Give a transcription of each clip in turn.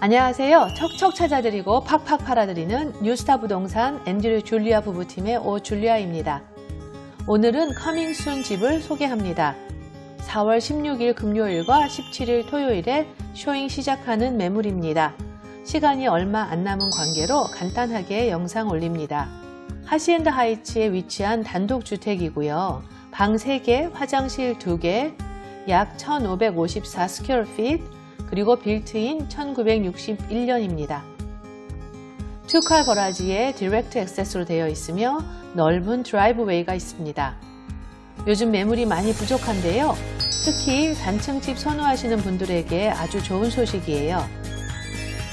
안녕하세요. 척척 찾아드리고 팍팍 팔아드리는 뉴스타 부동산 앤드류 줄리아 부부팀의 오 줄리아입니다. 오늘은 커밍순 집을 소개합니다. 4월 16일 금요일과 17일 토요일에 쇼잉 시작하는 매물입니다. 시간이 얼마 안 남은 관계로 간단하게 영상 올립니다. 하시엔드 하이츠에 위치한 단독주택이고요. 방 3개, 화장실 2개, 약 1554 스퀘어 피트, 그리고 빌트인 1961년입니다. 투칼 거라지에 디렉트 액세스로 되어 있으며 넓은 드라이브웨이가 있습니다. 요즘 매물이 많이 부족한데요. 특히 단층집 선호하시는 분들에게 아주 좋은 소식이에요.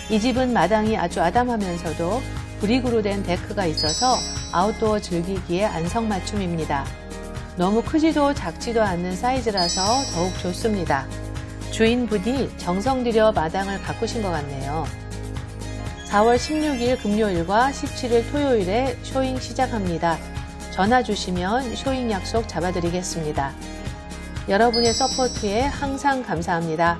이 집은 마당이 아주 아담하면서도 브릭으로 된 데크가 있어서 아웃도어 즐기기에 안성맞춤입니다. 너무 크지도 작지도 않는 사이즈라서 더욱 좋습니다. 주인분이 정성 들여 마당을 가꾸신 것 같네요. 4월 16일 금요일과 17일 토요일에 쇼잉 시작합니다. 전화 주시면 쇼잉 약속 잡아드리겠습니다. 여러분의 서포트에 항상 감사합니다.